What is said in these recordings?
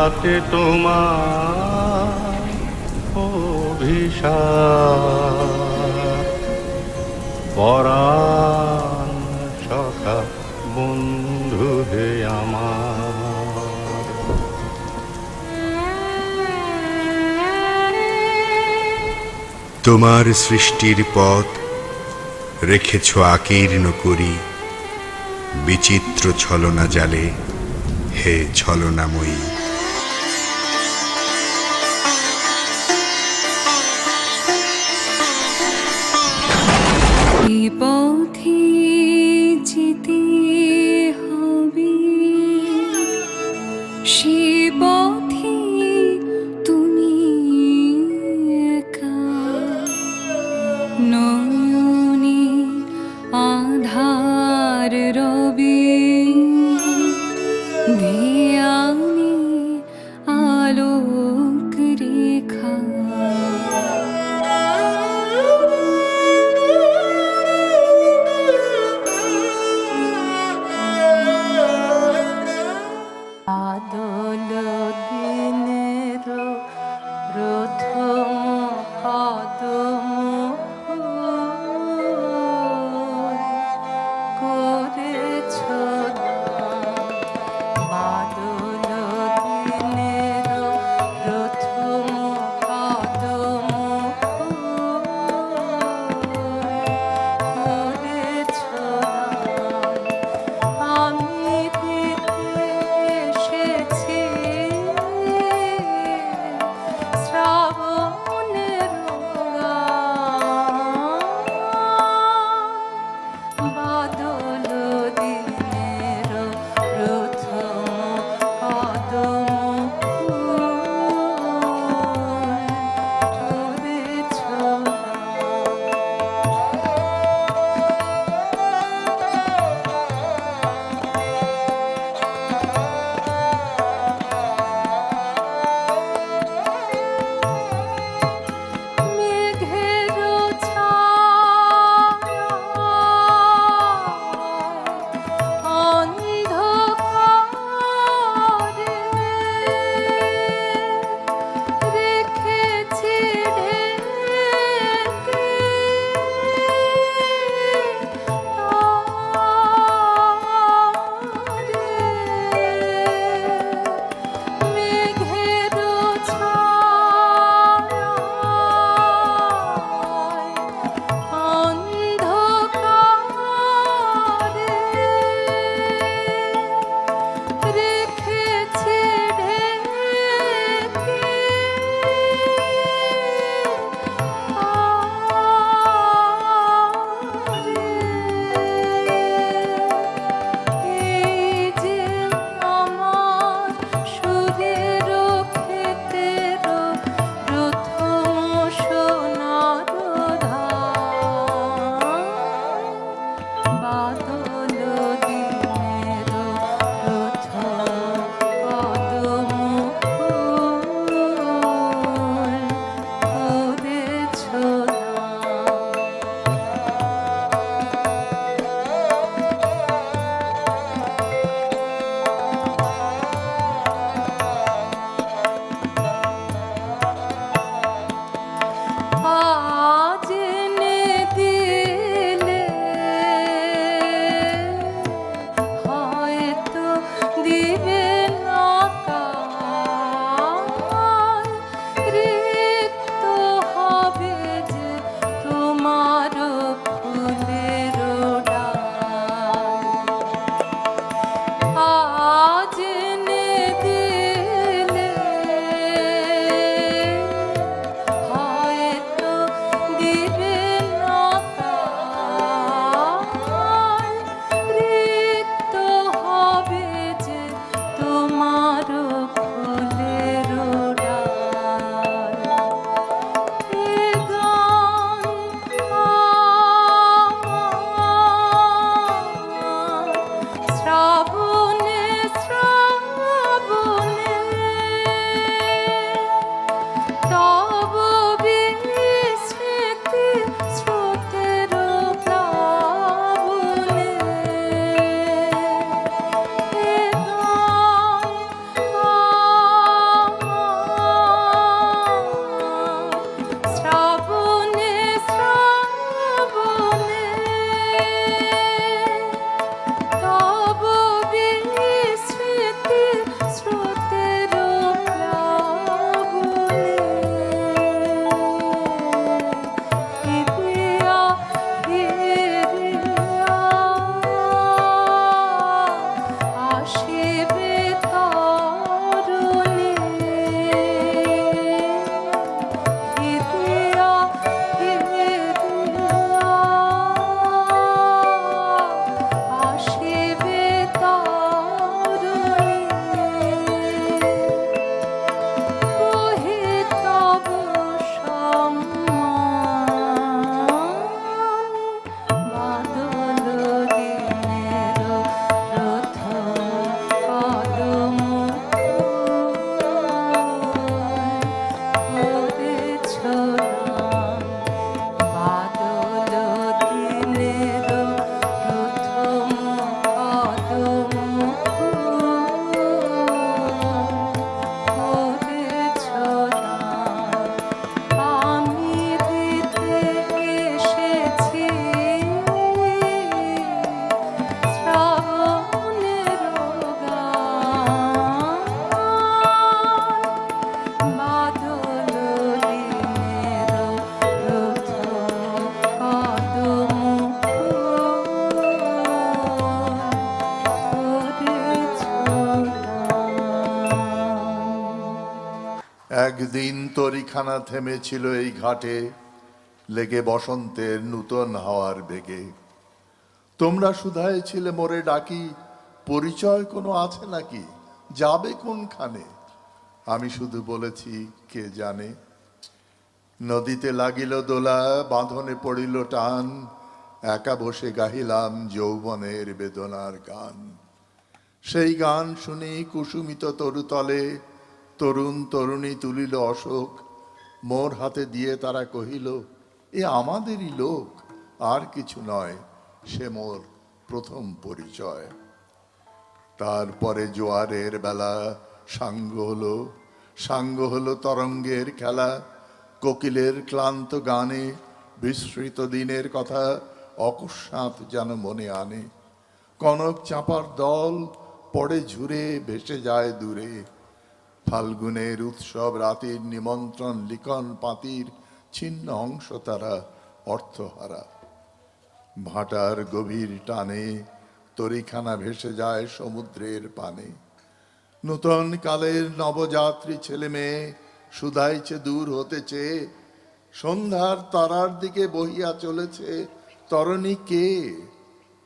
রাতে তোমার অভিশাপ। পরাণ সখা, বন্ধু হে আমার। তোমার সৃষ্টির পথ রেখেছ আকীর্ণ করি। বিচিত্র ছলনা জালে হে ছলনাময়ী। পথে একদিন তরিখানা থেমেছিল এই ঘাটে, লেগে বসন্তের নূতন হাওয়ার বেগে। তোমরা শুধায় ছিলে মোরে ডাকি, পরিচয় কোনো আছে নাকি, যাবে কোনখানে? আমি শুধু বলেছি, কে জানে? নদীতে লাগিল দোলা, বাঁধনে পড়িল টান, একা বসে গাহিলাম যৌবনের বেদনার গান। সেই গান শুনি কুসুমিত তরুতলে তরুণ তরুণী তুলিল অশোক। মোর হাতে দিয়ে তারা কহিল, এ আমাদেরই লোক, আর কিছু নয়, সে মোর প্রথম পরিচয়। তারপরে জোয়ারের বেলা সাঙ্গ হলো সাঙ্গ হলো তরঙ্গের খেলা, কোকিলের ক্লান্ত গানে বিস্মৃত দিনের কথা অকস্মাৎ যেন মনে আনে। কনক চাপার দল পড়ে ঝুরে ভেসে যায় দূরে ফাল্গুনের উৎসব রাতের নিমন্ত্রণ, লিখন, পাতির ছিন্ন অংশ তারা অর্থহারা। ভাটার গভীর টানে তরিখানা ভেসে যায় সমুদ্রের পানে। নূতন কালের নবযাত্রী ছেলে মেয়ে সুধাইছে দূর হতেছে সন্ধ্যার তারার দিকে বহিয়া চলেছে, তরণী কে?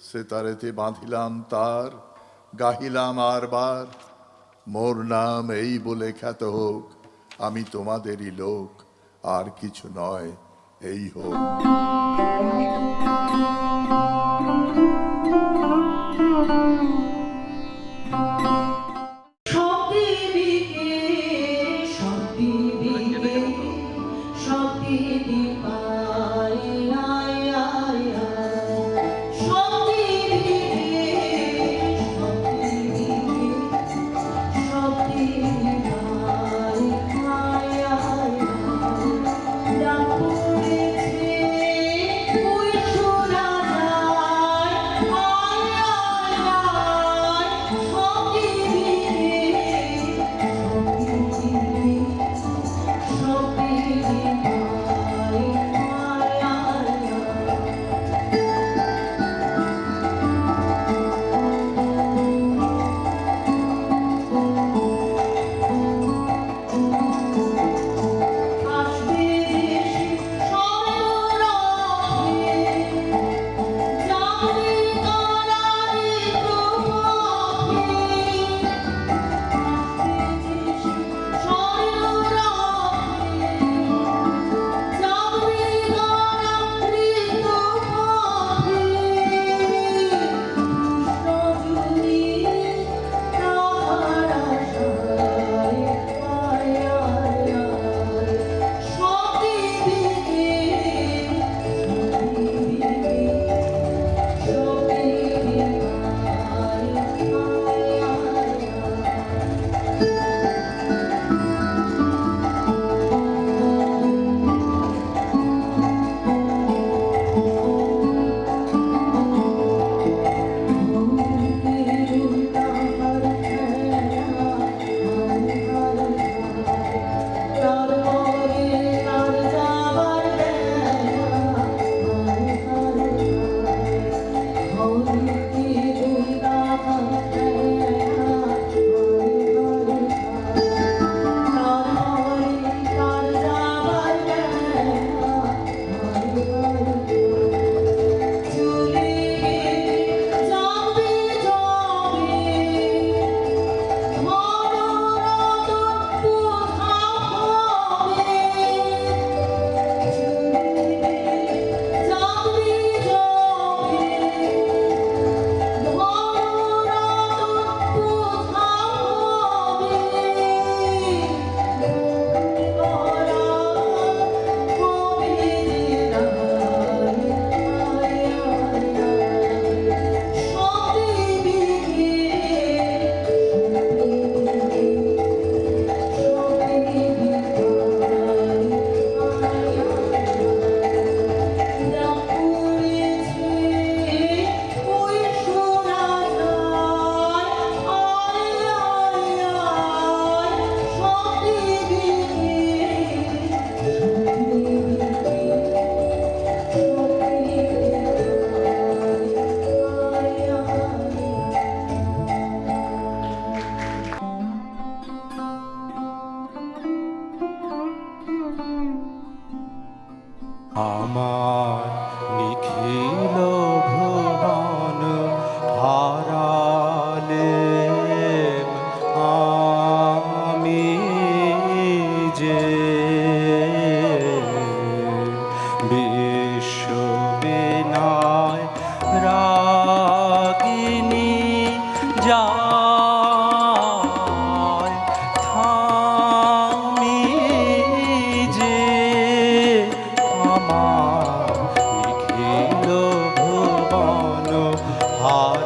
সে তারেতে বাঁধিলাম তার, গাহিলাম আর বার। মোর নাম এই বলে খ্যাত হোক আমি তোমাদেরই লোক আর কিছু নয় এই হোক। Họ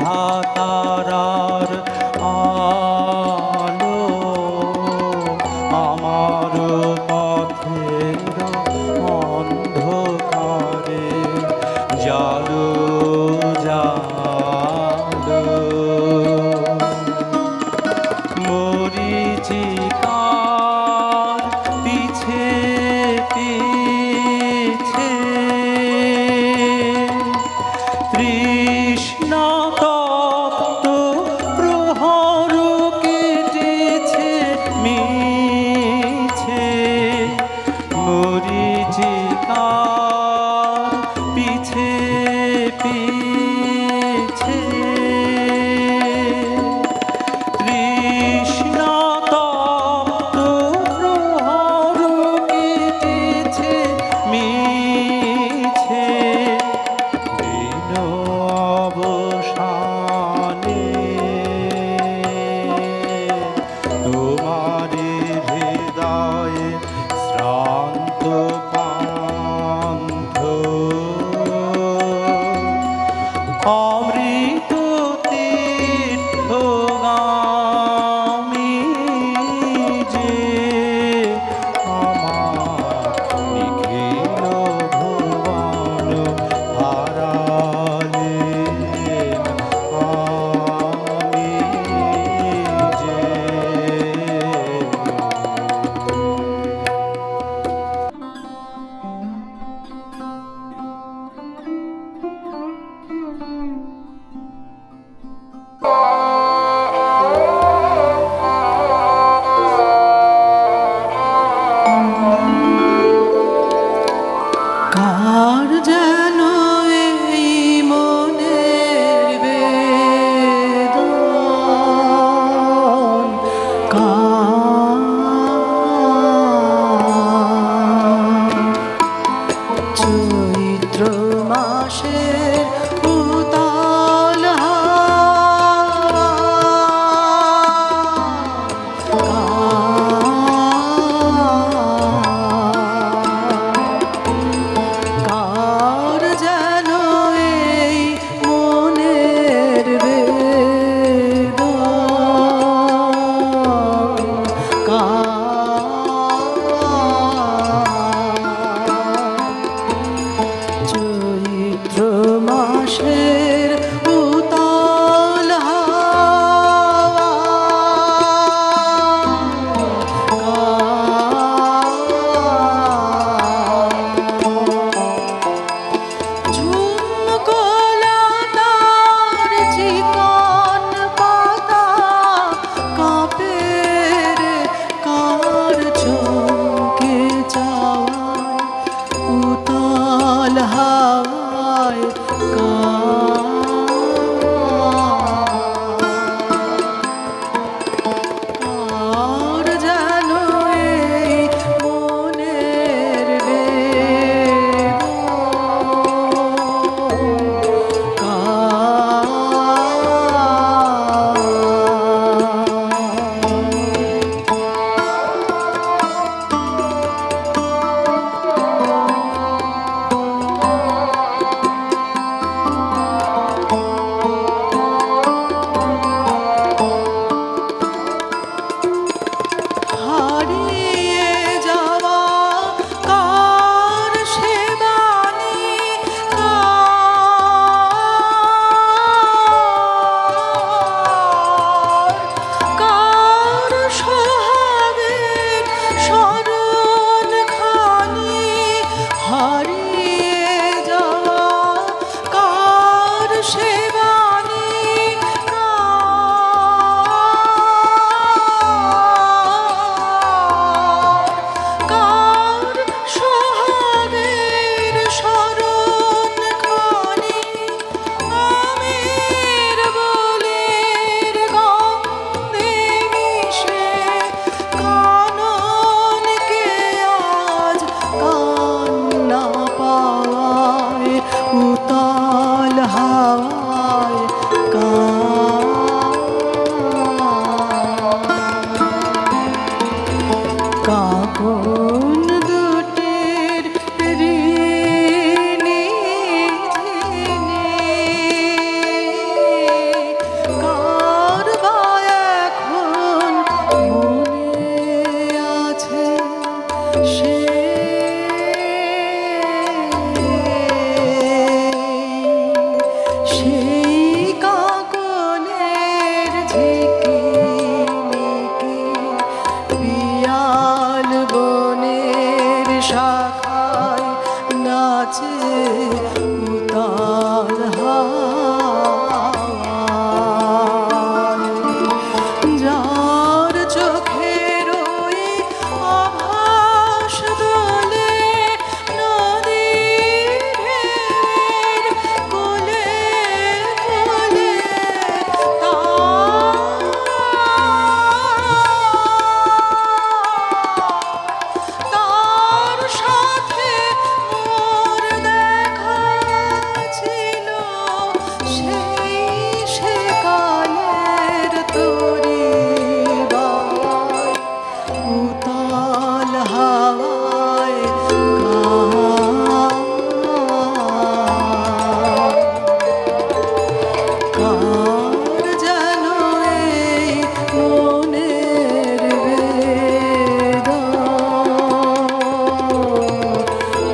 ধাতা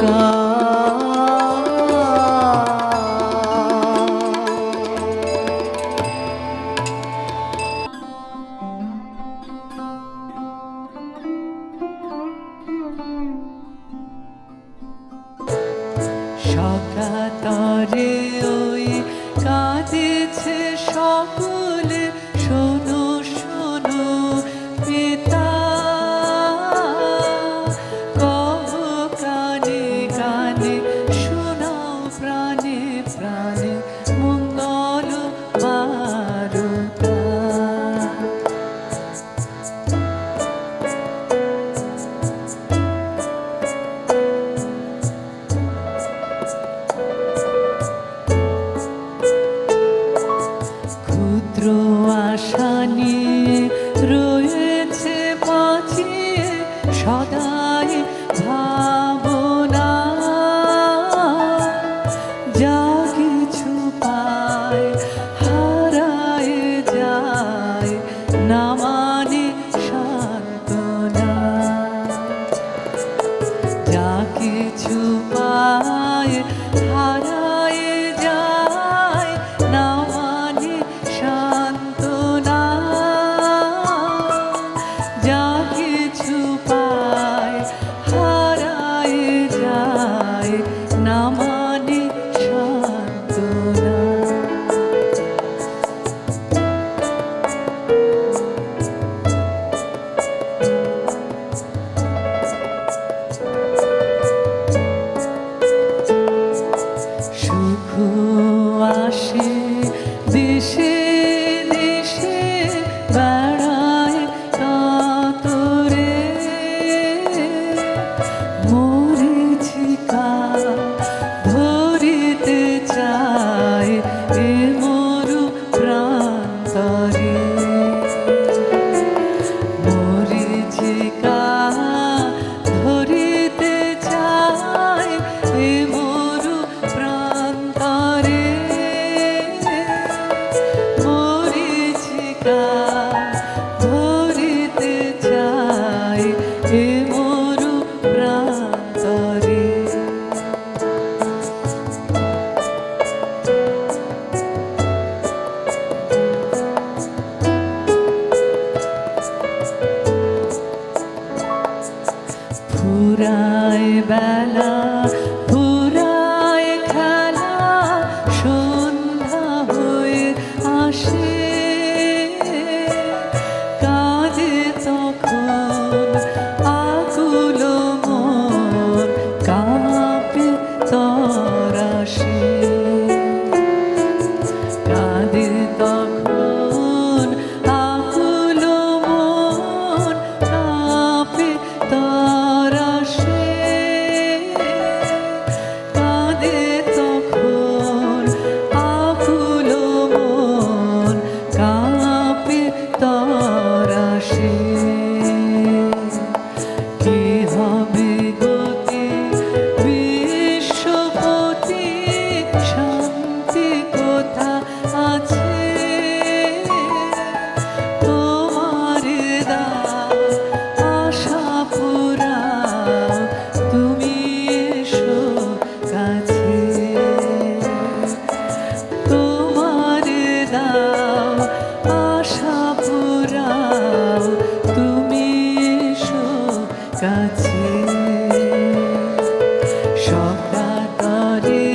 का body.